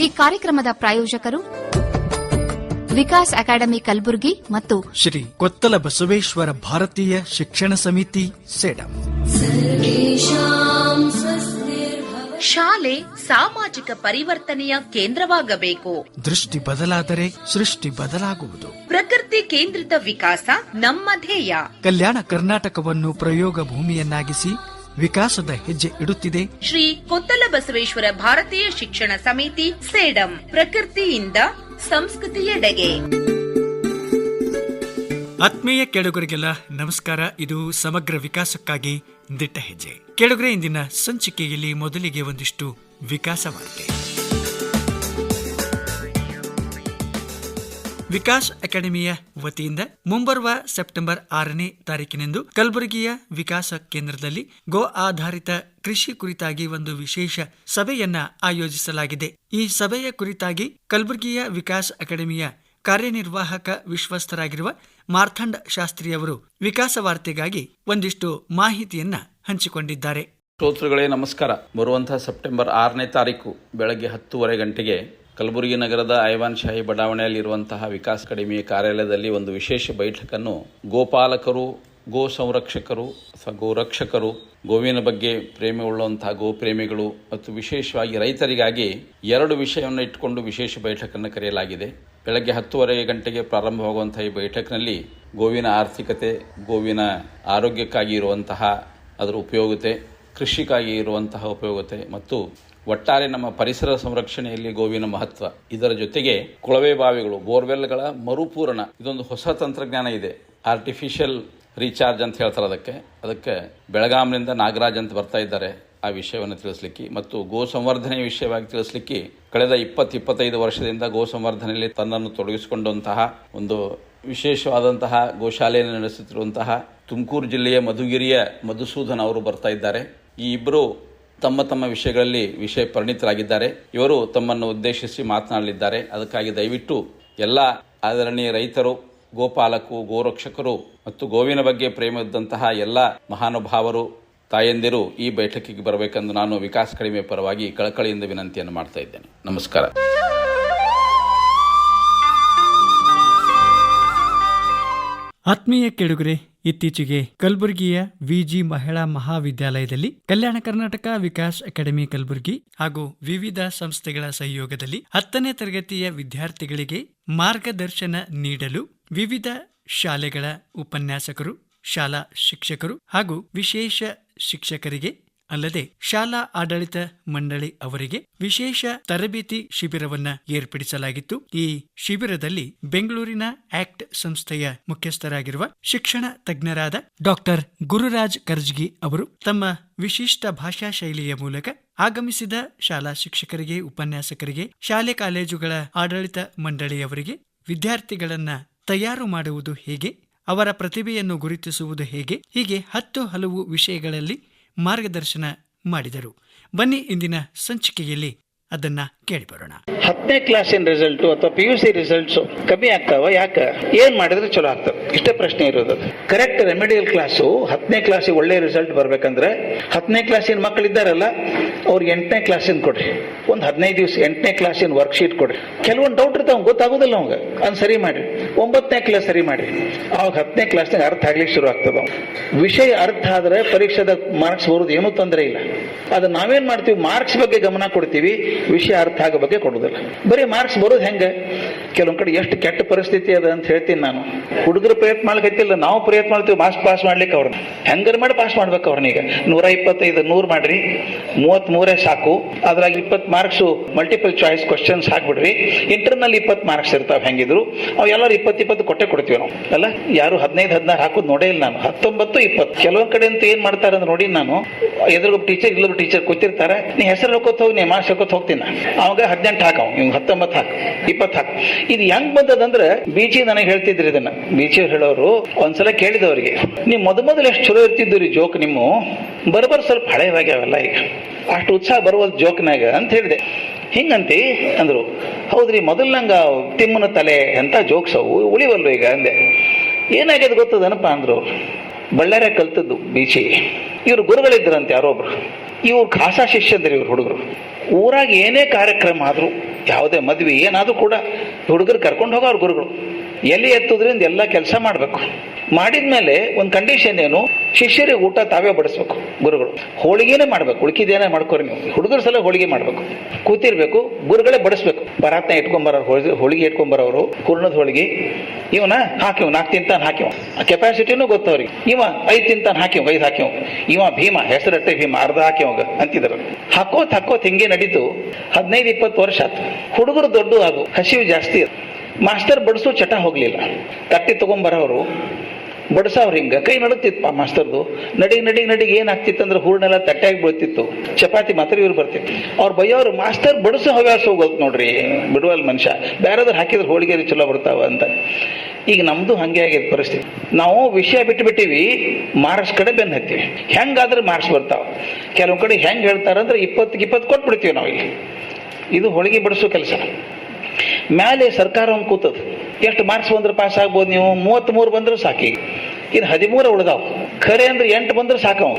ಈ ಕಾರ್ಯಕ್ರಮದ ಪ್ರಾಯೋಜಕರು ವಿಕಾಸ್ ಅಕಾಡೆಮಿ ಕಲಬುರಗಿ ಮತ್ತು ಶ್ರೀ ಕೊತ್ತಲ ಬಸವೇಶ್ವರ ಭಾರತೀಯ ಶಿಕ್ಷಣ ಸಮಿತಿ ಸೇಡಂ. ಶಾಲೆ ಸಾಮಾಜಿಕ ಪರಿವರ್ತನೆಯ ಕೇಂದ್ರವಾಗಬೇಕು. ದೃಷ್ಟಿ ಬದಲಾದರೆ ಸೃಷ್ಟಿ ಬದಲಾಗುವುದು. ಪ್ರಕೃತಿ ಕೇಂದ್ರಿತ ವಿಕಾಸ ನಮ್ಮ ಧ್ಯೇಯ. ಕಲ್ಯಾಣ ಕರ್ನಾಟಕವನ್ನು ಪ್ರಯೋಗ ಭೂಮಿಯನ್ನಾಗಿಸಿ ವಿಕಾಸದ ಹೆಜ್ಜೆ ಇಡುತ್ತಿದೆ. ಶ್ರೀ ಕೊತ್ತಲ ಬಸವೇಶ್ವರ ಭಾರತೀಯ ಶಿಕ್ಷಣ ಸಮಿತಿ ಸೇಡಂ ಪ್ರಕೃತಿಯಿಂದ ಸಂಸ್ಕೃತಿಯೆಡೆಗೆ ಆತ್ಮೀಯ ಕೆಳಗುರಿಗೆಲ್ಲ ನಮಸ್ಕಾರ. ಇದು ಸಮಗ್ರ ವಿಕಾಸಕ್ಕಾಗಿ ದಿಟ್ಟ ಹೆಜ್ಜೆ. ಕೆಳಗುರೆ ಇಂದಿನ ಸಂಚಿಕೆಯಲ್ಲಿ ಮೊದಲಿಗೆ ಒಂದಿಷ್ಟು ವಿಕಾಸ ವಿಕಾಸ್ ಅಕಾಡೆಮಿಯ ವತಿಯಿಂದ ಮುಂಬರುವ ಸೆಪ್ಟೆಂಬರ್ ಆರನೇ ತಾರೀಕಿನಂದು ಕಲಬುರಗಿಯ ವಿಕಾಸ ಕೇಂದ್ರದಲ್ಲಿ ಗೋ ಆಧಾರಿತ ಕೃಷಿ ಕುರಿತಾಗಿ ಒಂದು ವಿಶೇಷ ಸಭೆಯನ್ನ ಆಯೋಜಿಸಲಾಗಿದೆ. ಈ ಸಭೆಯ ಕುರಿತಾಗಿ ಕಲಬುರಗಿಯ ವಿಕಾಸ್ ಅಕಾಡೆಮಿಯ ಕಾರ್ಯನಿರ್ವಾಹಕ ವಿಶ್ವಸ್ತರಾಗಿರುವ ಮಾರ್ಥಂಡ್ ಶಾಸ್ತ್ರಿಯವರು ವಿಕಾಸ ವಾರ್ತೆಗಾಗಿ ಒಂದಿಷ್ಟು ಮಾಹಿತಿಯನ್ನ ಹಂಚಿಕೊಂಡಿದ್ದಾರೆ. ಶ್ರೋತೃಗಳೇ ನಮಸ್ಕಾರ. ಬರುವಂತಹ ಸೆಪ್ಟೆಂಬರ್ ಆರನೇ ತಾರೀಕು ಬೆಳಗ್ಗೆ ಹತ್ತೂವರೆ ಗಂಟೆಗೆ ಕಲಬುರಗಿ ನಗರದ ಐವಾನ್ ಶಾಹಿ ಬಡಾವಣೆಯಲ್ಲಿರುವಂತಹ ವಿಕಾಸ್ ಅಕಾಡೆಮಿ ಕಾರ್ಯಾಲಯದಲ್ಲಿ ಒಂದು ವಿಶೇಷ ಬೈಠಕನ್ನು ಗೋಪಾಲಕರು, ಗೋ ಸಂರಕ್ಷಕರು ಅಥವಾ ಗೋರಕ್ಷಕರು ಗೋವಿನ ಬಗ್ಗೆ ಪ್ರೇಮ ಉಳ್ಳುವಂತಹ ಗೋಪ್ರೇಮಿಗಳು ಮತ್ತು ವಿಶೇಷವಾಗಿ ರೈತರಿಗಾಗಿ ಎರಡು ವಿಷಯವನ್ನು ಇಟ್ಟುಕೊಂಡು ವಿಶೇಷ ಬೈಠಕನ್ನು ಕರೆಯಲಾಗಿದೆ. ಬೆಳಗ್ಗೆ ಹತ್ತುವರೆ ಗಂಟೆಗೆ ಪ್ರಾರಂಭವಾಗುವಂತಹ ಈ ಬೈಠಕ್ನಲ್ಲಿ ಗೋವಿನ ಆರ್ಥಿಕತೆ, ಗೋವಿನ ಆರೋಗ್ಯಕ್ಕಾಗಿ ಇರುವಂತಹ ಅದರ ಉಪಯೋಗತೆ, ಕೃಷಿಗಾಗಿ ಇರುವಂತಹ ಉಪಯೋಗತೆ ಮತ್ತು ಒಟ್ಟಾರೆ ನಮ್ಮ ಪರಿಸರ ಸಂರಕ್ಷಣೆಯಲ್ಲಿ ಗೋವಿನ ಮಹತ್ವ. ಇದರ ಜೊತೆಗೆ ಕೊಳವೆ ಬಾವಿಗಳು, ಬೋರ್ವೆಲ್ಗಳ ಮರುಪೂರಣ. ಇದೊಂದು ಹೊಸ ತಂತ್ರಜ್ಞಾನ ಇದೆ. ಆರ್ಟಿಫಿಷಿಯಲ್ ರೀಚಾರ್ಜ್ ಅಂತ ಹೇಳ್ತಾರೆ ಅದಕ್ಕೆ. ಅದಕ್ಕೆ ಬೆಳಗಾಂನಿಂದ ನಾಗರಾಜ್ ಅಂತ ಬರ್ತಾ ಇದ್ದಾರೆ ಆ ವಿಷಯವನ್ನು ತಿಳಿಸ್ಲಿಕ್ಕೆ. ಮತ್ತು ಗೋ ಸಂವರ್ಧನೆ ವಿಷಯವಾಗಿ ತಿಳಿಸ್ಲಿಕ್ಕೆ ಕಳೆದ ಇಪ್ಪತ್ತು, ಇಪ್ಪತ್ತೈದು ವರ್ಷದಿಂದ ಗೋ ಸಂವರ್ಧನೆಯಲ್ಲಿ ತನ್ನನ್ನು ತೊಡಗಿಸಿಕೊಂಡಂತಹ ಒಂದು ವಿಶೇಷವಾದಂತಹ ಗೋಶಾಲೆಯನ್ನು ನಡೆಸುತ್ತಿರುವಂತಹ ತುಮಕೂರು ಜಿಲ್ಲೆಯ ಮಧುಗಿರಿಯ ಮಧುಸೂದನ್ ಅವರು ಬರ್ತಾ ಇದ್ದಾರೆ. ಈ ಇಬ್ಬರು ತಮ್ಮ ತಮ್ಮ ವಿಷಯಗಳಲ್ಲಿ ವಿಷಯ ಪರಿಣಿತರಾಗಿದ್ದಾರೆ. ಇವರು ತಮ್ಮನ್ನು ಉದ್ದೇಶಿಸಿ ಮಾತನಾಡಲಿದ್ದಾರೆ. ಅದಕ್ಕಾಗಿ ದಯವಿಟ್ಟು ಎಲ್ಲ ಆದರಣೀಯ ರೈತರು ಗೋಪಾಲಕು ಗೋರಕ್ಷಕರು ಮತ್ತು ಗೋವಿನ ಬಗ್ಗೆ ಪ್ರೇಮ ಇದ್ದಂತಹ ಎಲ್ಲ ಮಹಾನುಭಾವರು, ತಾಯಂದಿರು ಈ ಬೈಠಕಿಗೆ ಬರಬೇಕೆಂದು ನಾನು ವಿಕಾಸ್ ಕಡಿಮೆ ಪರವಾಗಿ ಕಳಕಳಿಯಿಂದ ವಿನಂತಿಯನ್ನು ಮಾಡ್ತಾ ಇದ್ದೇನೆ. ನಮಸ್ಕಾರ. ಆತ್ಮೀಯ ಕೆಡುಗರೆ ಇತ್ತೀಚೆಗೆ ಕಲಬುರಗಿಯ ವಿಜಿ ಮಹಿಳಾ ಮಹಾವಿದ್ಯಾಲಯದಲ್ಲಿ ಕಲ್ಯಾಣ ಕರ್ನಾಟಕ ವಿಕಾಸ್ ಅಕಾಡೆಮಿ ಕಲಬುರಗಿ ಹಾಗೂ ವಿವಿಧ ಸಂಸ್ಥೆಗಳ ಸಹಯೋಗದಲ್ಲಿ ಹತ್ತನೇ ತರಗತಿಯ ವಿದ್ಯಾರ್ಥಿಗಳಿಗೆ ಮಾರ್ಗದರ್ಶನ ನೀಡಲು ವಿವಿಧ ಶಾಲೆಗಳ ಉಪನ್ಯಾಸಕರು, ಶಾಲಾ ಶಿಕ್ಷಕರು ಹಾಗೂ ವಿಶೇಷ ಶಿಕ್ಷಕರಿಗೆ ಅಲ್ಲದೆ ಶಾಲಾ ಆಡಳಿತ ಮಂಡಳಿ ಅವರಿಗೆ ವಿಶೇಷ ತರಬೇತಿ ಶಿಬಿರವನ್ನ ಏರ್ಪಡಿಸಲಾಗಿತ್ತು. ಈ ಶಿಬಿರದಲ್ಲಿ ಬೆಂಗಳೂರಿನ ಆಕ್ಟ್ ಸಂಸ್ಥೆಯ ಮುಖ್ಯಸ್ಥರಾಗಿರುವ ಶಿಕ್ಷಣ ತಜ್ಞರಾದ ಡಾಕ್ಟರ್ ಗುರುರಾಜ್ ಕರ್ಜ್ಗಿ ಅವರು ತಮ್ಮ ವಿಶಿಷ್ಟ ಭಾಷಾ ಶೈಲಿಯ ಮೂಲಕ ಆಗಮಿಸಿದ ಶಾಲಾ ಶಿಕ್ಷಕರಿಗೆ, ಉಪನ್ಯಾಸಕರಿಗೆ, ಶಾಲೆ ಕಾಲೇಜುಗಳ ಆಡಳಿತ ಮಂಡಳಿಯವರಿಗೆ ವಿದ್ಯಾರ್ಥಿಗಳನ್ನ ತಯಾರು ಮಾಡುವುದು ಹೇಗೆ, ಅವರ ಪ್ರತಿಭೆಯನ್ನು ಗುರುತಿಸುವುದು ಹೇಗೆ, ಹೀಗೆ ಹತ್ತು ಹಲವು ವಿಷಯಗಳಲ್ಲಿ ಮಾರ್ಗದರ್ಶನ ಮಾಡಿದರು. ಬನ್ನಿ ಇಂದಿನ ಸಂಚಿಕೆಯಲ್ಲಿ ಅದನ್ನ ಕೇಳಿಬರೋಣ. ಹತ್ತನೇ ಕ್ಲಾಸಿನ ರಿಸಲ್ಟ್ ಅಥವಾ ಪಿ ಯು ಸಿ ರಿಸಲ್ಟ್ಸ್ ಕಮ್ಮಿ ಆಗ್ತಾವ, ಯಾಕ? ಏನ್ ಮಾಡಿದ್ರೆ ಚಲೋ ಆಗ್ತದೆ ಇಷ್ಟೇ ಪ್ರಶ್ನೆ ಇರೋದು. ಕರೆಕ್ಟ್ ರೆಮಿಡಿಯಲ್ ಕ್ಲಾಸು ಹತ್ತನೇ ಕ್ಲಾಸಿಗೆ ಒಳ್ಳೆ ರಿಸಲ್ಟ್ ಬರ್ಬೇಕಂದ್ರೆ ಹತ್ತನೇ ಕ್ಲಾಸಿನ ಮಕ್ಕಳಿದ್ದಾರಲ್ಲ ಅವ್ರಿಗೆ ಎಂಟನೇ ಕ್ಲಾಸಿನ ಕೊಡ್ರಿ. ಒಂದು ಹದಿನೈದು ದಿವಸ ಎಂಟನೇ ಕ್ಲಾಸಿನ ವರ್ಕ್ಶೀಟ್ ಕೊಡ್ರಿ. ಕೆಲವೊಂದು ಡೌಟ್ ಇರ್ತಾವ ಗೊತ್ತಾಗೋದಿಲ್ಲ ಅವಂಗ. ಅದನ್ನ ಸರಿ ಮಾಡಿ ಒಂಬತ್ತನೇ ಕ್ಲಾಸ್ ಸರಿ ಮಾಡಿ ಅವಾಗ ಹತ್ತನೇ ಕ್ಲಾಸ್ನಾಗ ಅರ್ಥ ಆಗ್ಲಿಕ್ಕೆ ಶುರು ಆಗ್ತದ ವಿಷಯ ಅರ್ಥ ಆದ್ರೆ ಪರೀಕ್ಷೆದ ಮಾರ್ಕ್ಸ್ ಬರೋದು ಏನೂ ತೊಂದರೆ ಇಲ್ಲ. ಅದು ನಾವೇನ್ ಮಾಡ್ತೀವಿ? ಮಾರ್ಕ್ಸ್ ಬಗ್ಗೆ ಗಮನ ಕೊಡ್ತೀವಿ. ವಿಷಯ ಅರ್ಥ ಆಗೋ ಬಗ್ಗೆ ಕೊಡೋದಿಲ್ಲ ಬರೀ ಮಾರ್ಕ್ಸ್ ಬರೋದು ಹೆಂಗೆ? ಕೆಲವೊಂದು ಕಡೆ ಎಷ್ಟು ಕೆಟ್ಟ ಪರಿಸ್ಥಿತಿ ಅದ ಅಂತ ಹೇಳ್ತೀನಿ ನಾನು. ಹುಡುಗರು ಪ್ರಯತ್ನ ಮಾಡ್ಲಿಕ್ಕೆ ನಾವು ಪ್ರಯತ್ನ ಮಾಡ್ತೀವಿ ಮಾಸ್ ಪಾಸ್ ಮಾಡ್ಲಿಕ್ಕೆ ಅವ್ರನ್ನ ಹೆಂಗಾರ ಮಾಡಿ ಪಾಸ್ ಮಾಡ್ಬೇಕು ಅವ್ರನ್ನೀಗ ನೂರ ಇಪ್ಪತ್ತೈದು, ನೂರು ಮಾಡ್ರಿ. ಮೂವತ್ತ್ ಮೂರೇ ಸಾಕು. ಅದ್ರಾಗ ಇಪ್ಪತ್ತು ಮಾರ್ಕ್ಸ್ ಮಲ್ಟಿಪಲ್ ಚಾಯ್ಸ್ ಕ್ವಶನ್ಸ್ ಹಾಕ್ಬಿಡ್ರಿ. ಇಂಟರ್ನಲ್ ಇಪ್ಪತ್ತು ಮಾರ್ಕ್ಸ್ ಇರ್ತಾವೆ ಹೆಂಗಿದ್ರು. ಅವ್ ಎಲ್ಲರೂ ಇಪ್ಪತ್ತು ಇಪ್ಪತ್ತು ಕೊಟ್ಟೆ ಕೊಡ್ತೀವಿ ನಾವು. ಅಲ್ಲ, ಯಾರು ಹದಿನೈದು, ಹದಿನಾರು ಹಾಕೋದು ನೋಡೇ ಇಲ್ಲ ನಾನು. ಹತ್ತೊಂಬತ್ತು, ಇಪ್ಪತ್ತು. ಕೆಲವೊಂದ್ ಕಡೆ ಅಂತ ಏನ್ ಮಾಡ್ತಾರೆ ಅಂದ್ರೆ ನೋಡಿ ನಾನು. ಎದುರು ಟೀಚರ್ ಇಲ್ಲೊಬ್ಬ ಟೀಚರ್ ಕೂತಿರ್ತಾರೆ. ನೀ ಹೆಸರು ಹೇಳ್ಕೊತ ಹೋಗಿ, ನೀ ಮಾರ್ಕ್ಸ್ ಹಾಕೋತ್ ಹೋಗ್ತೀನಿ. ಅವಾಗ ಹದಿನೆಂಟು ಹಾಕವ್ ಇವ್ ಹತ್ತೊಂಬತ್ತು ಹಾಕು, ಇಪ್ಪತ್ತು ಹಾಕು. ಇದು ಹೆಂಗ್ ಬಂದದಂದ್ರೆ ಬೀಚಿ ನನಗೆ ಹೇಳ್ತಿದ್ರಿ ಇದನ್ನ. ಬೀಚಿ ಹೇಳೋರು ಒಂದ್ಸಲ ಕೇಳಿದವರಿಗೆ, ನೀವು ಮೊದ ಮೊದಲು ಎಷ್ಟು ಚಲೋ ಇರ್ತಿದ್ದು ರೀ ಜೋಕ್ ನಿಮ್ಮ? ಬರಬರ್ ಸ್ವಲ್ಪ ಹಳೆಯವಾಗ್ಯಾವಲ್ಲ ಈಗ. ಅಷ್ಟು ಉತ್ಸಾಹ ಬರುವಲ್ ಜೋಕ್ನಾಗ, ಅಂತ ಹೇಳಿದೆ. ಹಿಂಗಂತಿ? ಅಂದ್ರು. ಹೌದ್ರಿ, ಮೊದಲು ನಂಗೆ ತಿಮ್ಮನ ತಲೆ ಅಂತ ಜೋಕ್ಸ್ ಅವು? ಉಳಿವಲ್ಲ ಈಗ? ಅಂದೆ. ಏನಾಗ್ಯದ ಗೊತ್ತದನಪ್ಪ? ಅಂದ್ರು. ಬಳ್ಳಾರ ಕಲ್ತದ್ದು ಬೀಚಿ ಇವ್ರು ಗುರುಗಳಿದ್ರಂತೆ ಯಾರೊಬ್ರು. ಇವ್ರು ಖಾಸಾ ಶಿಷ್ಯದ್ರಿ ಇವ್ರು ಹುಡುಗರು. ಊರಾಗ ಏನೇ ಕಾರ್ಯಕ್ರಮ ಆದರೂ, ಯಾವುದೇ ಮದ್ವೆ ಏನಾದರೂ ಕೂಡ ಹುಡುಗರು ಕರ್ಕೊಂಡು ಹೋಗೋ ಗುರುಗಳು. ಎಲ್ಲಿ ಎತ್ತುದ್ರಿಂದ ಎಲ್ಲ ಕೆಲಸ ಮಾಡಬೇಕು. ಮಾಡಿದ್ಮೇಲೆ ಒಂದು ಕಂಡೀಷನ್ ಏನು? ಶಿಷ್ಯರಿಗೆ ಊಟ ತಾವೇ ಬಡಿಸ್ಬೇಕು ಗುರುಗಳು. ಹೋಳಿಗೆನೇ ಮಾಡ್ಬೇಕು. ಉಳ್ಕಿದೇನೇ ಮಾಡ್ಕೋರಿ ನೀವು. ಹುಡುಗರ ಸಲ ಹೋಳಿಗೆ ಮಾಡ್ಬೇಕು. ಕೂತಿರ್ಬೇಕು. ಗುರುಗಳೇ ಬಡಿಸ್ಬೇಕು. ಪರಾತ್ನ ಇಟ್ಕೊಂಬರೋರು ಹೋಳಿಗೆ ಹೋಳಿಗೆ ಇಟ್ಕೊಂಬರೋರು, ಹೂರ್ಣದ ಹೋಳಿಗೆ. ಇವನ ಹಾಕಿವ್ ನಾಲ್ಕು ತಿಂತಾನ ಹಾಕಿವ್. ಕೆಪಾಸಿಟಿನೂ ಗೊತ್ತವ್ರಿಗೆ. ಇವ ಐದು ತಿಂತಾನ ಹಾಕಿವ್, ಐದು ಹಾಕಿವ್. ಇವ ಭೀಮ, ಹೆಸರಟ್ಟೆ ಭೀಮ, ಅರ್ಧ ಹಾಕಿವಾಗ ಅಂತಿದ್ರು. ಹಾಕೋತ್ ಹಾಕೋತ್ ಹಿಂಗೆ ನಡೀತು. ಹದಿನೈದು, ಇಪ್ಪತ್ತು ವರ್ಷ ಆತು ಹುಡುಗರು ದೊಡ್ಡ ಅದು ಹಸಿವು ಜಾಸ್ತಿ ಅದು. ಮಾಸ್ತರ್ ಬಡಿಸೋ ಚಟ ಹೋಗಲಿಲ್ಲ. ತಟ್ಟಿ ತೊಗೊಂಬರೋರು ಬಡಿಸೋರು ಹಿಂಗ. ಕೈ ನಡುತ್ತಿತ್ತು ಮಾಸ್ತರ್ದು ನಡಿಗೆ ನಡಿಗೆ ನಡಿಗೆ ಏನಾಗ್ತಿತ್ತು ಅಂದ್ರೆ ಹೂರ್ನೆಲ್ಲ ತಟ್ಟೆಯಾಗಿ ಬೀಳ್ತಿತ್ತು. ಚಪಾತಿ ಮಾತ್ರ ಇವ್ರು ಬರ್ತಿತ್ತು. ಅವ್ರು ಬೈಯೋರು ಮಾಸ್ತರ್ ಬಡಿಸೋ ಹವ್ಯಾಸ ಹೋಗೋದು ನೋಡ್ರಿ, ಬಿಡುವಲ್ ಮನುಷ್ಯ. ಬೇರೆದ್ರು ಹಾಕಿದ್ರೆ ಹೋಳಿಗೆ ಚಲೋ ಬರ್ತಾವ ಅಂತ. ಈಗ ನಮ್ದು ಹಂಗೆ ಆಗಿದೆ ಪರಿಸ್ಥಿತಿ. ನಾವು ವಿಷಯ ಬಿಟ್ಟು ಬಿಟ್ಟಿವಿ, ಮಾರ್ಕ್ಸ್ ಕಡೆ ಬೆನ್ನು ಹತ್ತೀವಿ. ಹೆಂಗಾದ್ರೆ ಮಾರ್ಕ್ಸ್ ಬರ್ತಾವ. ಕೆಲವು ಕಡೆ ಹೆಂಗ್ ಹೇಳ್ತಾರಂದ್ರೆ ಇಪ್ಪತ್ತಿಗೆ ಇಪ್ಪತ್ತು ಕೊಟ್ಬಿಡ್ತೀವಿ ನಾವು ಇಲ್ಲಿ. ಇದು ಹೋಳಿಗೆ ಬಡಿಸೋ ಕೆಲಸ. ಮ್ಯಾಲೆ ಸರ್ಕಾರ ಒಂದು ಕೂತದ ಎಷ್ಟು ಮಾರ್ಕ್ಸ್ ಬಂದ್ರೆ ಪಾಸ್ ಆಗ್ಬೋದು ನೀವು? ಮೂವತ್ತ್ ಮೂರು ಬಂದ್ರೆ ಸಾಕಿ. ಇನ್ನು ಹದಿಮೂರ ಉಳ್ದಾವ್. ಖರೆ ಅಂದ್ರೆ ಎಂಟು ಬಂದ್ರೆ ಸಾಕವು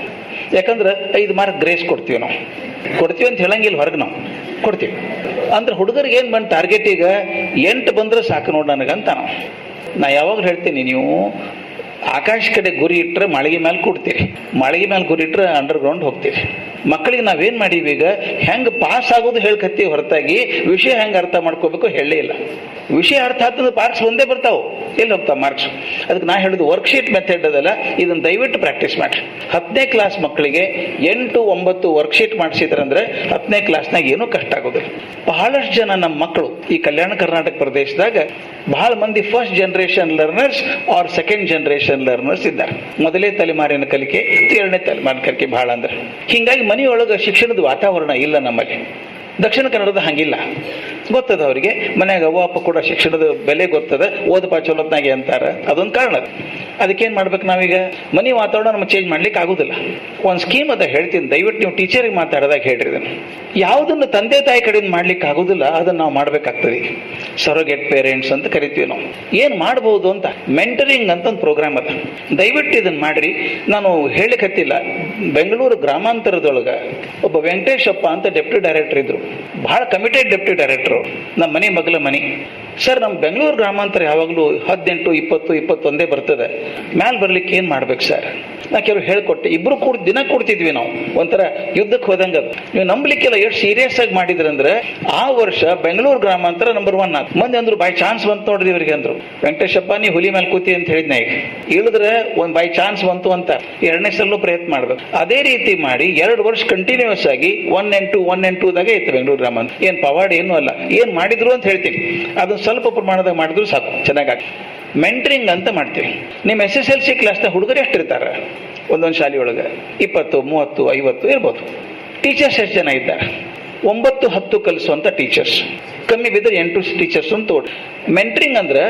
ಯಾಕಂದ್ರೆ ಐದು ಮಾರ್ಕ್ ಗ್ರೇಸ್ ಕೊಡ್ತೀವಿ ನಾವು. ಕೊಡ್ತೀವಿ ಅಂತ ಹೇಳಂಗಿಲ್ಲ ಹೊರಗೆ ನಾವು. ಕೊಡ್ತೀವಿ. ಅಂದ್ರೆ ಹುಡುಗರಿಗೆ ಏನು ಬಂದು ಟಾರ್ಗೆಟ್ ಈಗ? ಎಂಟು ಬಂದ್ರೆ ಸಾಕು ನೋಡು ನನಗಂತ ನಾವು. ನಾ ಯಾವಾಗಲೂ ಹೇಳ್ತೀನಿ, ನೀವು ಆಕಾಶ ಕಡೆ ಗುರಿ ಇಟ್ಟರೆ ಮಾಳಿಗೆ ಮೇಲೆ ಕೂಡ್ತೀರಿ. ಮಾಳಿಗೆ ಮೇಲೆ ಗುರಿ ಇಟ್ಟರೆ ಅಂಡರ್ಗ್ರೌಂಡ್ ಹೋಗ್ತೀರಿ. ಮಕ್ಕಳಿಗೆ ನಾವೇನ್ ಮಾಡೀವಿ ಈಗ? ಹೆಂಗ್ ಪಾಸ್ ಆಗೋದು ಹೇಳ್ಕತ್ತೀವಿ ಹೊರತಾಗಿ ವಿಷಯ ಹೆಂಗ್ ಅರ್ಥ ಮಾಡ್ಕೋಬೇಕು ಹೇಳಲೇ ಇಲ್ಲ. ವಿಷಯ ಅರ್ಥ ಆತಂದ್ರೆ ಪಾರ್ಕ್ಸ್ ಒಂದೇ ಬರ್ತಾವ. ಎಲ್ಲಿ ಹೋಗ್ತಾ ಮಾರ್ಕ್ಸ್ ಅದಕ್ಕೆ ನಾ ಹೇಳುದು ವರ್ಕ್ಶೀಟ್ ಮೆಥಡ್ ಅದಲ್ಲ, ಇದನ್ನ ದಯವಿಟ್ಟು ಪ್ರಾಕ್ಟೀಸ್ ಮಾಡಿ ಹತ್ತನೇ ಕ್ಲಾಸ್ ಮಕ್ಕಳಿಗೆ ಎಂಟು ಒಂಬತ್ತು ವರ್ಕ್ಶೀಟ್ ಮಾಡಿಸಿದ್ರಂದ್ರೆ ಹತ್ತನೇ ಕ್ಲಾಸ್ನಾಗ ಏನೂ ಕಷ್ಟ ಆಗೋದಿಲ್ಲ. ಬಹಳಷ್ಟು ಜನ ನಮ್ಮ ಮಕ್ಕಳು ಈ ಕಲ್ಯಾಣ ಕರ್ನಾಟಕ ಪ್ರದೇಶದಾಗ ಬಹಳ ಮಂದಿ first generation learners or second generation learners ಇದ್ದಾರೆ. ಮೊದಲೇ ತಲೆಮಾರಿನ ಕಲಿಕೆ ಎರಡನೇ ತಲೆಮಾರಿನ ಕಲಿಕೆ ಬಹಳ ಅಂದ್ರೆ. ಹಿಂಗಾಗಿ ಮನೆಯೊಳಗೆ ಶಿಕ್ಷಣದ ವಾತಾವರಣ ಇಲ್ಲ ನಮ್ಮಲ್ಲಿ. ದಕ್ಷಿಣ ಕನ್ನಡದ ಹಂಗಿಲ್ಲ. ಗೊತ್ತದ ಅವರಿಗೆ ಮನ್ಯಾಗ ಅವ್ವ ಅಪ್ಪ ಕೂಡ ಶಿಕ್ಷಣದ ಬೆಲೆ ಗೊತ್ತದ ಓದಪ್ಪ ಚಲೋತ್ನಾಗೆ ಅಂತಾರೆ. ಅದೊಂದು ಕಾರಣ. ಅದಕ್ಕೇನ್ ಮಾಡ್ಬೇಕು ನಾವೀಗ? ಮನೆ ವಾತಾವರಣ ನಮ್ಗೆ ಚೇಂಜ್ ಮಾಡ್ಲಿಕ್ಕೆ ಆಗುದಿಲ್ಲ. ಒಂದು ಸ್ಕೀಮ್ ಅದ ಹೇಳ್ತೀನಿ. ದಯವಿಟ್ಟು ನೀವು ಟೀಚರಿಗೆ ಮಾತಾಡಿದಾಗ ಹೇಳ್ರಿ ಯಾವುದನ್ನು ತಂದೆ ತಾಯಿ ಕಡೆಯಿಂದ ಮಾಡ್ಲಿಕ್ಕೆ ಆಗುದಿಲ್ಲ, ಅದನ್ನ ನಾವು ಮಾಡ್ಬೇಕಾಗ್ತದೆ. ಸರೋಗೆಟ್ ಪೇರೆಂಟ್ಸ್ ಅಂತ ಕರಿತೀವಿ ನಾವು. ಏನು ಮಾಡ್ಬೋದು ಅಂತ? ಮೆಂಟರಿಂಗ್ ಅಂತ ಒಂದು ಪ್ರೋಗ್ರಾಮ್ ಅದ. ದಯವಿಟ್ಟು ಇದನ್ನ ಮಾಡ್ರಿ. ನಾನು ಹೇಳಿಕತ್ತಿಲ್ಲ ಬೆಂಗಳೂರು ಗ್ರಾಮಾಂತರದೊಳಗ ಒಬ್ಬ ವೆಂಕಟೇಶಪ್ಪ ಅಂತ ಡೆಪ್ಯೂಟಿ ಡೈರೆಕ್ಟರ್ ಇದ್ರು. ಬಹಳ ಕಮಿಟೆಡ್ ಡೆಪ್ಯೂಟಿ ಡೈರೆಕ್ಟರ್ ನಮ್ಮ ಮನೆ ಮಗಲ ಮನೆ. ಸರ್ ನಮ್ಮ ಬೆಂಗಳೂರು ಗ್ರಾಮಾಂತರ ಯಾವಾಗಲೂ ಹದಿನೆಂಟು, ಇಪ್ಪತ್ತು, ಇಪ್ಪತ್ತೊಂದೇ ಬರ್ತದೆ. ಮ್ಯಾಲ್ ಬರ್ಲಿಕ್ಕೆ ಏನು ಮಾಡ್ಬೇಕು ಸರ್? ನಾ ಕೆಲವು ಹೇಳ್ಕೊಟ್ಟೆ, ಇಬ್ರು ಕೂಡ ದಿನ ಕೊಡ್ತಿದ್ವಿ ನಾವು. ಒಂಥರ ಯುದ್ಧಕ್ಕೆ ಹೋದಂಗ ಅದು. ನೀವು ನಂಬಲಿಕ್ಕೆಲ್ಲ ಎಷ್ಟು ಸೀರಿಯಸ್ ಆಗಿ ಮಾಡಿದ್ರಂದ್ರೆ ಆ ವರ್ಷ ಬೆಂಗಳೂರು ಗ್ರಾಮಾಂತರ ನಂಬರ್ ಒನ್ ಆಗ ಮಂದಿ ಅಂದ್ರು, ಬೈ ಚಾನ್ಸ್ ಬಂತು ನೋಡ್ರಿ ಇವ್ರಿಗೆ ಅಂದ್ರು. ವೆಂಕಟೇಶಪ್ಪ ನೀ ಹುಲಿ ಮೇಲೆ ಕೂತಿ ಅಂತ ಹೇಳಿದ್ನ ಈಗ? ಇಳಿದ್ರೆ, ಒಂದ್ ಬೈ ಚಾನ್ಸ್ ಬಂತು ಅಂತ ಎರಡನೇ ಸಲ ಪ್ರಯತ್ನ ಮಾಡ್ಬೇಕು ಅದೇ ರೀತಿ ಮಾಡಿ ಎರಡು ವರ್ಷ ಕಂಟಿನ್ಯೂಸ್ ಆಗಿ ಒನ್ ಎಂಟು ಒನ್ ಎಂಟು ದಾಗೆ ಇತ್ತು ಬೆಂಗಳೂರು ಗ್ರಾಮಾಂತರ. ಏನ್ ಪವಾಡ ಏನು ಅಲ್ಲ. ಏನ್ ಮಾಡಿದ್ರು ಅಂತ ಹೇಳ್ತೀನಿ. ಅದನ್ನ ಸ್ವಲ್ಪ ಪ್ರಮಾಣದಾಗ ಮಾಡಿದ್ರು ಸಾಕು ಚೆನ್ನಾಗಿ ಮೆಂಟ್ರಿಂಗ್ ಅಂತ ಮಾಡ್ತೀವಿ. ನಿಮ್ಮ ಎಸ್ ಎಸ್ ಎಲ್ ಸಿ ಕ್ಲಾಸ್ನ ಹುಡುಗರು ಎಷ್ಟಿರ್ತಾರೆ? ಒಂದೊಂದು ಶಾಲೆಯೊಳಗೆ ಇಪ್ಪತ್ತು, ಮೂವತ್ತು, ಐವತ್ತು ಇರ್ಬೋದು. ಟೀಚರ್ಸ್ ಎಷ್ಟು ಜನ ಇದ್ದಾರೆ? ಒಂಬತ್ತು, ಹತ್ತು ಕಲಿಸುವಂಥ ಟೀಚರ್ಸ್ ಕಮ್ಮಿ ಬಿದ್ದರೆ ಎಂಟು ಟೀಚರ್ಸ್ ಅಂತ ಮೆಂಟ್ರಿಂಗ್ ಅಂದ್ರೆ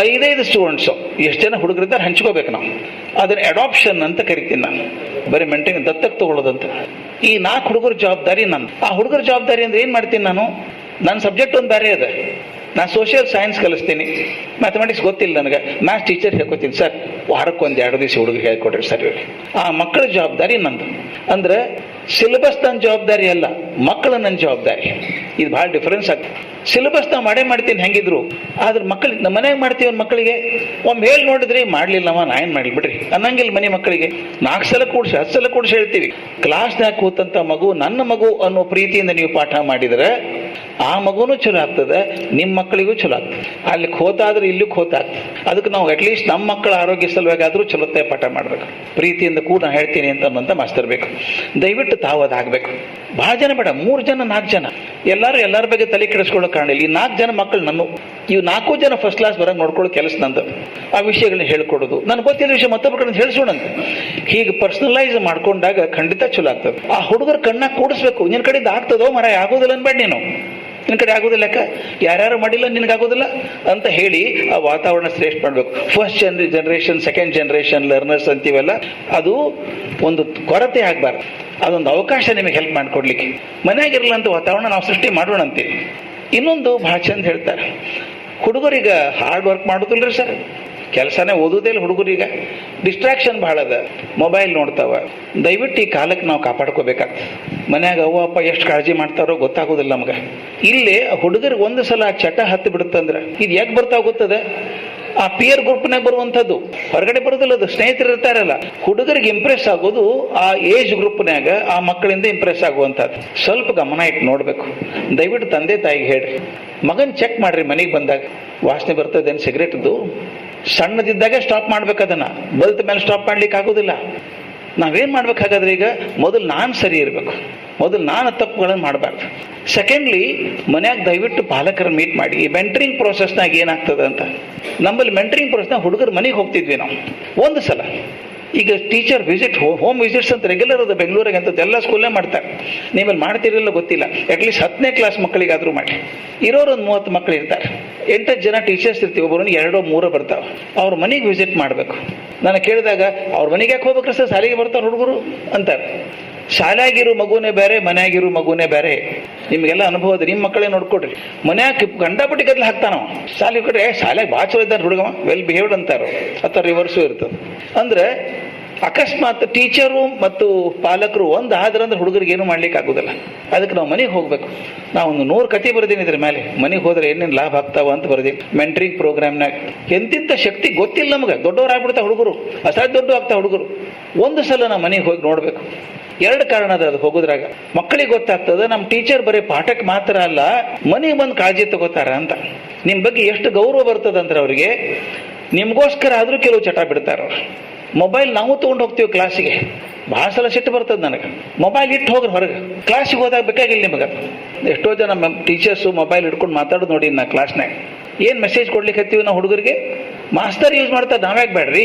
ಐದೈದು ಸ್ಟೂಡೆಂಟ್ಸು ಎಷ್ಟು ಜನ ಹುಡುಗರಿದ್ದಾರೆ ಹಂಚ್ಕೋಬೇಕು ನಾವು. ಅದನ್ನ ಅಡಾಪ್ಷನ್ ಅಂತ ಕರಿತೀನಿ ನಾನು. ಬರೀ ಮೆಂಟ್ರಿಂಗ್ ದತ್ತಕ್ಕೆ ತಗೊಳ್ಳೋದಂತ. ಈ ನಾಲ್ಕು ಹುಡುಗರ ಜವಾಬ್ದಾರಿ ನಾನು ಆ ಹುಡುಗರ ಜವಾಬ್ದಾರಿ ಅಂದ್ರೆ ಏನು ಮಾಡ್ತೀನಿ ನಾನು? ನನ್ನ ಸಬ್ಜೆಕ್ಟ್ ಒಂದು ಬೇರೆ ಇದೆ ನಾನು ಸೋಷಿಯಲ್ ಸೈನ್ಸ್ ಕಲಿಸ್ತೀನಿ. ಮ್ಯಾಥಮೆಟಿಕ್ಸ್ ಗೊತ್ತಿಲ್ಲ ನನಗೆ. ಮ್ಯಾಥ್ಸ್ ಟೀಚರ್ ಹೇಳ್ಕೊತೀನಿ ಸರ್ ವಾರಕ್ಕೆ ಒಂದು ಎರಡು ದಿವಸ ಹುಡುಗರು ಹೇಳ್ಕೊಡ್ರಿ ಸರ್ ಹೇಳಿ ಆ ಮಕ್ಕಳ ಜವಾಬ್ದಾರಿ ನಂದು. ಅಂದ್ರೆ ಸಿಲೆಬಸ್ ನನ್ನ ಜವಾಬ್ದಾರಿ ಅಲ್ಲ, ಮಕ್ಕಳ ನನ್ನ ಜವಾಬ್ದಾರಿ. ಇದು ಭಾಳ ಡಿಫರೆನ್ಸ್ ಆಗ್ತದೆ. ಸಿಲೆಬಸ್ ನಾವು ಮಾಡೇ ಮಾಡ್ತೀನಿ ಹೆಂಗಿದ್ರು, ಆದ್ರೆ ಮಕ್ಕಳು ನಮ್ಮ ಮನೆಗೆ ಮಾಡ್ತೀವಿ ಮಕ್ಕಳಿಗೆ. ಒಮ್ಮೆ ಹೇಳಿ ನೋಡಿದ್ರಿ ಮಾಡ್ಲಿಲ್ಲವ ನಾ ಏನು ಮಾಡ್ಲಿ, ಬಿಡ್ರಿ. ಅನ್ನಂಗಿಲ್ಲ ಮನೆ ಮಕ್ಕಳಿಗೆ. ನಾಲ್ಕು ಸಲ ಕೂಡಿಸಿ, ಹತ್ತು ಸಲ ಕೂಡಿಸಿ ಹೇಳ್ತೀವಿ. ಕ್ಲಾಸ್ನಾಗ ಕೂತಂತ ಮಗು, ನನ್ನ ಮಗು ಅನ್ನೋ ಪ್ರೀತಿಯಿಂದ ನೀವು ಪಾಠ ಮಾಡಿದ್ರೆ ಆ ಮಗುನೂ ಚಲೋ ಆಗ್ತದೆ ನಿಮ್ಮ ಮಕ್ಕಳಿಗೂ ಚಲೋ ಆಗ್ತದೆ. ಅಲ್ಲಿ ಖೋತಾದ್ರೆ ಇಲ್ಲೂ ಖೋತ ಆಗ್ತದೆ ಅದಕ್ಕೆ ನಾವು ಅಟ್ಲೀಸ್ಟ್ ನಮ್ಮ ಮಕ್ಕಳ ಆರೋಗ್ಯ ಸಲುವಾಗಿ ಚಲೋತ್ತೆ ಪಾಠ ಮಾಡಬೇಕು. ಪ್ರೀತಿಯಿಂದ ಕೂಡ ನಾ ಹೇಳ್ತೀನಿ ಅಂತ ಮಾಸ್ತರ್ ಬೇಕು. ದಯವಿಟ್ಟು ತಾವು ಅದಾಗಬೇಕು ಭಾಳ ಜನ ಬೇಡ, ಮೂರು ಜನ, ನಾಲ್ಕು ಜನ. ಎಲ್ಲರೂ ಎಲ್ಲರ ಬಗ್ಗೆ ತಲೆ ಕೆಡಿಸ್ಕೊಳ್ಳೋ ಕಾರಣ ಇಲ್ಲಿ ನಾಲ್ಕು ಜನ ಮಕ್ಕಳು ನನ್ನ ಇವು ನಾಲ್ಕು ಜನ ಫಸ್ಟ್ ಕ್ಲಾಸ್ ಬರಂಗ್ ನೋಡ್ಕೊಳ್ಳೋ ಕೆಲಸ ನಂದು. ಆ ವಿಷಯಗಳನ್ನ ಹೇಳ್ಕೊಡೋದು. ನನಗೆ ಗೊತ್ತಿಲ್ಲ ವಿಷಯ ಮತ್ತೊಬ್ಬರ ಕಡೆ ಹೇಳಿಸೋಣ ಹೀಗೆ ಪರ್ಸನಲೈಸ್ ಮಾಡ್ಕೊಂಡಾಗ ಖಂಡಿತ ಚಲೋ ಆಗ್ತದೆ. ಆ ಹುಡುಗರ ಕಣ್ಣ ಕೂಡಿಸ್ಬೇಕು. ನಿನ್ನ ಕಡೆಯಿಂದ ಆಗ್ತದೋ ಮರ ಆಗೋದಿಲ್ಲ ಅನ್ಬೇಡ ನೀನು. ನಿನ್ನ ಕಡೆ ಆಗೋದಿಲ್ಲ ಯಾಕ? ಯಾರ್ಯಾರು ಮಾಡಿಲ್ಲ ನಿನಗೆ ಆಗೋದಿಲ್ಲ? ಅಂತ ಹೇಳಿ ಆ ವಾತಾವರಣ ಶ್ರೇಷ್ಠ ಮಾಡಬೇಕು. ಫಸ್ಟ್ ಜನ ಜನರೇಷನ್ ಸೆಕೆಂಡ್ ಜನರೇಷನ್ ಲರ್ನರ್ಸ್ ಅಂತೀವಲ್ಲ, ಅದು ಒಂದು ಕೊರತೆ ಆಗಬಾರ್ದು. ಅದೊಂದು ಅವಕಾಶ ನಿಮಗೆ ಹೆಲ್ಪ್ ಮಾಡಿಕೊಡ್ಲಿಕ್ಕೆ. ಅಂತ ವಾತಾವರಣ ನಾವು ಸೃಷ್ಟಿ ಮಾಡೋಣ ಅಂತೀವಿ ಇನ್ನೊಂದು ಭಾಳ ಚಂದ ಹೇಳ್ತಾರೆ. ಹುಡುಗರಿಗೆ ಹಾರ್ಡ್ ವರ್ಕ್ ಮಾಡೋದಿಲ್ರಿ ಸರ್ ಕೆಲಸನೇ ಓದೋದೇ ಇಲ್ಲ ಹುಡುಗರೀಗ. ಡಿಸ್ಟ್ರಾಕ್ಷನ್ ಭಾಳ ಅದ. ಮೊಬೈಲ್ ನೋಡ್ತಾವ. ದಯವಿಟ್ಟು ಈ ಕಾಲಕ್ಕೆ ನಾವು ಕಾಪಾಡ್ಕೋಬೇಕಾಗ್ತದೆ ಮನ್ಯಾಗ ಅವ್ವ, ಅಪ್ಪ ಎಷ್ಟು ಕಾಳಜಿ ಮಾಡ್ತಾರೋ ಗೊತ್ತಾಗೋದಿಲ್ಲ ನಮ್ಗೆ. ಇಲ್ಲಿ ಹುಡುಗರಿಗೆ ಒಂದು ಸಲ ಚಟ ಹತ್ತಿ ಬಿಡುತ್ತಂದ್ರೆ ಇದು ಯಾಕೆ ಬರ್ತಾ ಗೊತ್ತದೆ? ಆ ಪಿಯರ್ ಗ್ರೂಪ್ನಾಗ ಬರುವಂಥದ್ದು. ಹೊರಗಡೆ ಬರೋದಿಲ್ಲ ಅದು, ಸ್ನೇಹಿತರು ಇರ್ತಾರಲ್ಲ. ಹುಡುಗರಿಗೆ ಇಂಪ್ರೆಸ್ ಆಗೋದು ಆ ಏಜ್ ಗ್ರೂಪ್ನಾಗ ಆ ಮಕ್ಕಳಿಂದ ಇಂಪ್ರೆಸ್ ಆಗುವಂಥದ್ದು. ಸ್ವಲ್ಪ ಗಮನ ಇಟ್ಟು ನೋಡಬೇಕು. ದಯವಿಟ್ಟು ತಂದೆ ತಾಯಿಗೆ ಹೇಳಿ ಮಗನ್ ಚೆಕ್ ಮಾಡ್ರಿ ಮನೆಗೆ ಬಂದಾಗ. ವಾಸನೆ ಬರ್ತದೇನು ಸಿಗರೇಟ್ದು ಸಣ್ಣದಿದ್ದಾಗ ಸ್ಟಾಪ್ ಮಾಡ್ಬೇಕು ಅದನ್ನ. ಬಲ್ತ ಮೇಲೆ ಸ್ಟಾಪ್ ಮಾಡ್ಲಿಕ್ಕೆ ಆಗೋದಿಲ್ಲ. ನಾವೇನ್ ಮಾಡ್ಬೇಕಾಗಾದ್ರೆ ಈಗ ಮೊದಲು ನಾನು ಸರಿ ಇರಬೇಕು. ಮೊದಲು ನಾನು ತಪ್ಪುಗಳನ್ನು ಮಾಡಬಾರ್ದು. ಸೆಕೆಂಡ್ಲಿ ಮನ್ಯಾಗ ದಯವಿಟ್ಟು ಪಾಲಕರ ಮೀಟ್ ಮಾಡಿ. ಈ ಮೆಂಟ್ರಿಂಗ್ ಪ್ರೋಸೆಸ್ನಾಗ ಏನಾಗ್ತದೆ ಅಂತ ನಮ್ಮಲ್ಲಿ ಮೆಂಟ್ರಿಂಗ್ ಪ್ರೋಸೆಸ್ನಾಗ ಹುಡುಗರು ಮನೆಗೆ ಹೋಗ್ತಿದ್ವಿ ನಾವು. ಒಂದು ಸಲ ಈಗ ಟೀಚರ್ ವಿಸಿಟ್ ಹೋಮ್ ವಿಸಿಟ್ಸ್ ಅಂತ ರೆಗ್ಯುಲರ್ ಅದು ಬೆಂಗಳೂರಿಗೆ ಅಂತ ಎಲ್ಲ ಸ್ಕೂಲ್ಲೇ ಮಾಡ್ತಾರೆ. ನೀವಲ್ಲಿ ಮಾಡ್ತಿರಲಿಲ್ಲ ಗೊತ್ತಿಲ್ಲ. ಅಟ್ಲೀಸ್ಟ್ ಹತ್ತನೇ ಕ್ಲಾಸ್ ಮಕ್ಕಳಿಗಾದ್ರೂ ಮಾಡಿ. ಇರೋರು ಒಂದು ಮೂವತ್ತು ಮಕ್ಕಳು ಇರ್ತಾರೆ. ಎಂಟತ್ತು ಜನ ಟೀಚರ್ಸ್ ಇರ್ತೀವಿ. ಒಬ್ಬರು ಎರಡೋ ಮೂರೋ ಬರ್ತಾವೆ. ಅವ್ರ ಮನೆಗೆ ವಿಸಿಟ್ ಮಾಡಬೇಕು. ನಾನು ಕೇಳಿದಾಗ ಅವ್ರ ಮನೆಗೆ ಯಾಕೆ ಹೋಗ್ಬೇಕ್ರಿ ಸರ್? ಸಾಲಿಗೆ ಬರ್ತಾರೆ ಹುಡುಗರು ಅಂತಾರೆ. ಶಾಲೆಯಾಗಿರೋ ಮಗುನೇ ಬೇರೆ, ಮನೆಯಾಗಿರೋ ಮಗುನೇ ಬೇರೆ. ನಿಮಗೆಲ್ಲ ಅನುಭವ ಅದ ನಿಮ್ಮ ಮಕ್ಕಳೇ ನೋಡ್ಕೊಡ್ರಿ. ಮನ್ಯಾಗ ಗಂಡಾಪಟ್ಟಿ ಗದ್ಲ ಹಾಕ್ತಾನವ ಶಾಲೆ ಕಡೆ ಶಾಲೆಗೆ ಭಾಳ ಚಲೋ ಇದ್ದಾನೆ ಹುಡುಗವ. ವೆಲ್ ಬಿಹೇವ್ಡ್ ಅಂತಾರ? ಅಥವಾ ರಿವರ್ಸು ಇರ್ತದೆ. ಅಂದ್ರೆ ಅಕಸ್ಮಾತ್ ಟೀಚರು ಮತ್ತು ಪಾಲಕರು ಒಂದು ಆದ್ರಂದ್ರೆ ಹುಡುಗರಿಗೆ ಏನು ಮಾಡ್ಲಿಕ್ಕೆ ಆಗೋದಿಲ್ಲ. ಅದಕ್ಕೆ ನಾವು ಮನೆಗೆ ಹೋಗ್ಬೇಕು. ನಾವು ಒಂದು ನೂರು ಕತೆ ಬರ್ದೀನಿ ಇದ್ರ ಮೇಲೆ. ಮನೆಗೆ ಹೋದ್ರೆ ಏನೇನು ಲಾಭ ಆಗ್ತಾವ ಅಂತ ಬರ್ದೀನಿ. ಮೆಂಟ್ರಿಂಗ್ ಪ್ರೋಗ್ರಾಮ್ನಾಗ ಎಂತಿಂತ ಶಕ್ತಿ ಗೊತ್ತಿಲ್ಲ ನಮ್ಗೆ. ದೊಡ್ಡವ್ರು ಆಗ್ಬಿಡ್ತಾ ಹುಡುಗರು. ಅಸಾಧ್ಯ ದೊಡ್ಡ ಆಗ್ತಾ ಹುಡುಗರು. ಒಂದು ಸಲ ನಾವು ಮನೆಗೆ ಹೋಗಿ ನೋಡ್ಬೇಕು. ಎರಡು ಕಾರಣ ಅದ ಅದು ಹೋಗೋದ್ರಾಗ. ಮಕ್ಕಳಿಗೆ ಗೊತ್ತಾಗ್ತದೆ ನಮ್ಮ ಟೀಚರ್ ಬರೀ ಪಾಠಕ್ಕೆ ಮಾತ್ರ ಅಲ್ಲ, ಮನೆಗೆ ಬಂದು ಕಾಳಜಿ ತಗೋತಾರ ಅಂತ. ನಿಮ್ಮ ಬಗ್ಗೆ ಎಷ್ಟು ಗೌರವ ಬರ್ತದಂದ್ರೆ ಅವರಿಗೆ, ನಿಮ್ಗೋಸ್ಕರ ಆದ್ರೂ ಕೆಲವು ಚಟ ಬಿಡ್ತಾರ ಮೊಬೈಲ್ ನಾವು ತೊಗೊಂಡು ಹೋಗ್ತೀವಿ ಕ್ಲಾಸಿಗೆ ಭಾಳ ಸಲ ಸಿಟ್ಟು ಬರ್ತದೆ ನನಗೆ. ಮೊಬೈಲ್ ಇಟ್ಟು ಹೋಗ್ರಿ ಹೊರಗೆ. ಕ್ಲಾಸಿಗೆ ಹೋದಾಗ ಬೇಕಾಗಿಲ್ಲ ನಿಮಗೆ. ಎಷ್ಟೋ ಜನ ಟೀಚರ್ಸು ಮೊಬೈಲ್ ಹಿಡ್ಕೊಂಡು ಮಾತಾಡೋದು ನೋಡಿ ನಾ ಕ್ಲಾಸ್ನಾಗ ಏನು ಮೆಸೇಜ್ ಕೊಡ್ಲಿಕ್ಕೆ ಹತ್ತೀವಿ ನಾವು ಹುಡುಗರಿಗೆ? ಮಾಸ್ತರ್ ಯೂಸ್ ಮಾಡ್ತಾರೆ ನಾವ್ಯಾಕೆ ಬೇಡ್ರಿ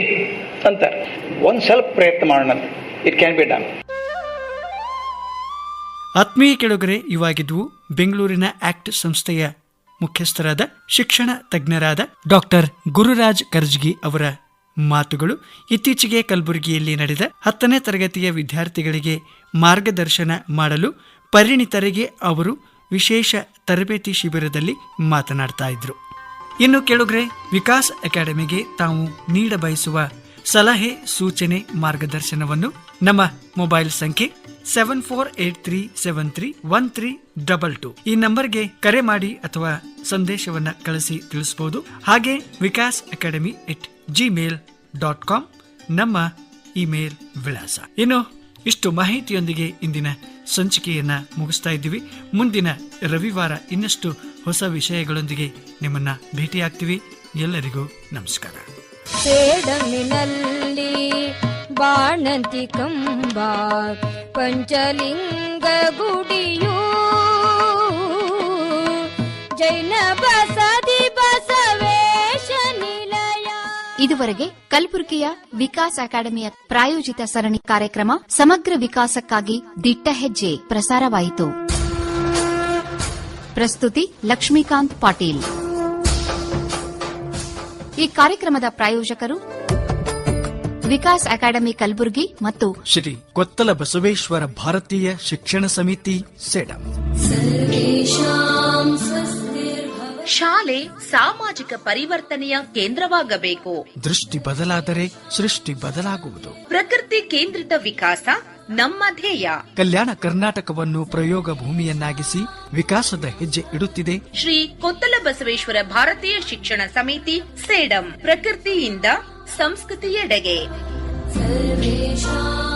ಅಂತಾರೆ. ಒಂದು ಸ್ವಲ್ಪ ಪ್ರಯತ್ನ ಮಾಡೋಣ ಇಟ್ ಕ್ಯಾನ್ ಬಿ ಡನ್ ಆತ್ಮೀಯ ಕೆಳಗರೆ ಇವಾಗಿದ್ವು ಬೆಂಗಳೂರಿನ ಆಕ್ಟ್ ಸಂಸ್ಥೆಯ ಮುಖ್ಯಸ್ಥರಾದ ಶಿಕ್ಷಣ ತಜ್ಞರಾದ ಡಾಕ್ಟರ್ ಗುರುರಾಜ್ ಕರ್ಜ್ಗಿ ಅವರ ಮಾತುಗಳು ಇತ್ತೀಚೆಗೆ ಕಲಬುರಗಿಯಲ್ಲಿ ನಡೆದ ಹತ್ತನೇ ತರಗತಿಯ ವಿದ್ಯಾರ್ಥಿಗಳಿಗೆ ಮಾರ್ಗದರ್ಶನ ಮಾಡಲು ಪರಿಣಿತರಿಗೆ ಅವರು ವಿಶೇಷ ತರಬೇತಿ ಶಿಬಿರದಲ್ಲಿ ಮಾತನಾಡ್ತಾ ಇದ್ರು. ಇನ್ನು ಕೆಳಗ್ರೆ, ವಿಕಾಸ್ ಅಕಾಡೆಮಿಗೆ ತಾವು ನೀಡ ಬಯಸುವ ಸಲಹೆ, ಸೂಚನೆ, ಮಾರ್ಗದರ್ಶನವನ್ನು ನಮ್ಮ ಮೊಬೈಲ್ ಸಂಖ್ಯೆ seven four eight three seven three one three double two. ಈ ನಂಬರ್ಗೆ ಕರೆ ಮಾಡಿ ಅಥವಾ ಸಂದೇಶವನ್ನ ಕಳಿಸಿ ತಿಳಿಸಬಹುದು ಹಾಗೆ Vikas academy at Gmail dot com ನಮ್ಮ ಇಮೇಲ್ ವಿಳಾಸ. ಇನ್ನು ಇಷ್ಟು ಮಾಹಿತಿಯೊಂದಿಗೆ ಇಂದಿನ ಸಂಚಿಕೆಯನ್ನ ಮುಗಿಸ್ತಾ ಇದ್ದೀವಿ. ಮುಂದಿನ ರವಿವಾರ ಇನ್ನಷ್ಟು ಹೊಸ ವಿಷಯಗಳೊಂದಿಗೆ ನಿಮ್ಮನ್ನ ಭೇಟಿಯಾಗ್ತೀವಿ. ಎಲ್ಲರಿಗೂ ನಮಸ್ಕಾರ. ಸೇಡಮಿನಲ್ಲಿ ಬಾಣಂತಿ ಕಂಬ, ಪಂಚಲಿಂಗ ಜೈನ ಬಸದಿ ಇದುವರೆಗೆ ಕಲಬುರಗಿಯ ವಿಕಾಸ್ ಅಕಾಡೆಮಿಯ ಪ್ರಾಯೋಜಿತ ಸರಣಿ ಕಾರ್ಯಕ್ರಮ ಸಮಗ್ರ ವಿಕಾಸಕ್ಕಾಗಿ ದಿಟ್ಟ ಹೆಜ್ಜೆ ಪ್ರಸಾರವಾಯಿತು. ಪ್ರಸ್ತುತಿ ಲಕ್ಷ್ಮೀಕಾಂತ್ ಪಾಟೀಲ್. ಈ ಕಾರ್ಯಕ್ರಮದ ಪ್ರಾಯೋಜಕರು ವಿಕಾಸ್ ಅಕಾಡೆಮಿ ಕಲಬುರಗಿ ಮತ್ತು ಶ್ರೀ ಕೊತ್ತಲ ಬಸವೇಶ್ವರ ಭಾರತೀಯ ಶಿಕ್ಷಣ ಸಮಿತಿ ಸೆಡಂ. ಶಾಲೆ ಸಾಮಾಜಿಕ ಪರಿವರ್ತನೆಯ ಕೇಂದ್ರವಾಗಬೇಕು. ದೃಷ್ಟಿ ಬದಲಾದರೆ ಸೃಷ್ಟಿ ಬದಲಾಗುವುದು. ಪ್ರಕೃತಿ ಕೇಂದ್ರಿತ ವಿಕಾಸ ನಮ್ಮ ಧ್ಯೇಯ. ಕಲ್ಯಾಣ ಕರ್ನಾಟಕವನ್ನು ಪ್ರಯೋಗ ಭೂಮಿಯನ್ನಾಗಿಸಿ ವಿಕಾಸದ ಹೆಜ್ಜೆ ಇಡುತ್ತಿದೆ. ಶ್ರೀ ಕೊತ್ತಲ ಬಸವೇಶ್ವರ ಭಾರತೀಯ ಶಿಕ್ಷಣ ಸಮಿತಿ ಸೇಡಂ ಪ್ರಕೃತಿಯಿಂದ ಸಂಸ್ಕೃತಿಯೆಡೆಗೆ. ಸರ್ವೇಷಾಂ